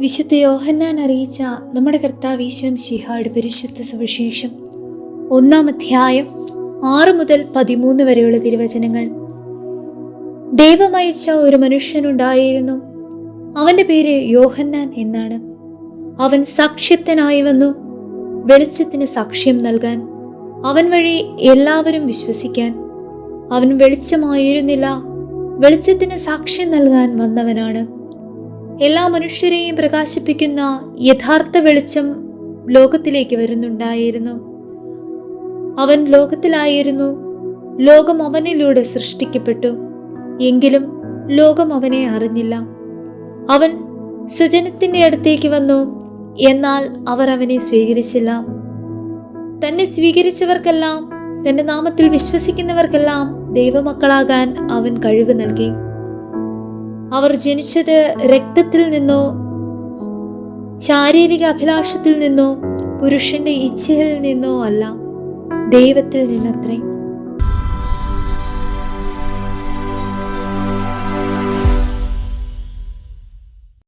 വിശുദ്ധ യോഹന്നാൻ അറിയിച്ച നമ്മുടെ കർത്താവ് ഈശ്വം ശിഹായുടെ പരിശുദ്ധ സുവിശേഷം. ഒന്നാം അധ്യായം ആറ് മുതൽ പതിമൂന്ന് വരെയുള്ള തിരുവചനങ്ങൾ. ദൈവമയച്ച ഒരു മനുഷ്യനുണ്ടായിരുന്നു അവന്റെ പേര് യോഹന്നാൻ എന്നാണ്. അവൻ സാക്ഷ്യത്തനായി വന്നു. വെളിച്ചത്തിന് സാക്ഷ്യം നൽകാൻ അവൻ വഴി എല്ലാവരും വിശ്വസിക്കാൻ. അവൻ വെളിച്ചമായിരുന്നില്ല. വെളിച്ചത്തിന് സാക്ഷ്യം നൽകാൻ വന്നവനാണ്. എല്ലാ മനുഷ്യരെയും പ്രകാശിപ്പിക്കുന്ന യഥാർത്ഥ വെളിച്ചം ലോകത്തിലേക്ക് വരുന്നുണ്ടായിരുന്നു. അവൻ ലോകത്തിലായിരുന്നു. ലോകം അവനിലൂടെ സൃഷ്ടിക്കപ്പെട്ടു. എങ്കിലും ലോകം അവനെ അറിഞ്ഞില്ല. അവൻ സുജനത്തിന്റെ അടുത്തേക്ക് വന്നു. എന്നാൽ അവർ അവനെ സ്വീകരിച്ചില്ല. തന്നെ സ്വീകരിച്ചവർക്കെല്ലാം തന്റെ നാമത്തിൽ വിശ്വസിക്കുന്നവർക്കെല്ലാം ദൈവമക്കളാകാൻ അവൻ കഴിവ് നൽകി. അവർ ജനിച്ചത് രക്തത്തിൽ നിന്നോ ശാരീരിക അഭിലാഷത്തിൽ നിന്നോ പുരുഷന്റെ ഇച്ഛയിൽ നിന്നോ അല്ല. ദൈവത്തിൽ നിന്നത്രേ.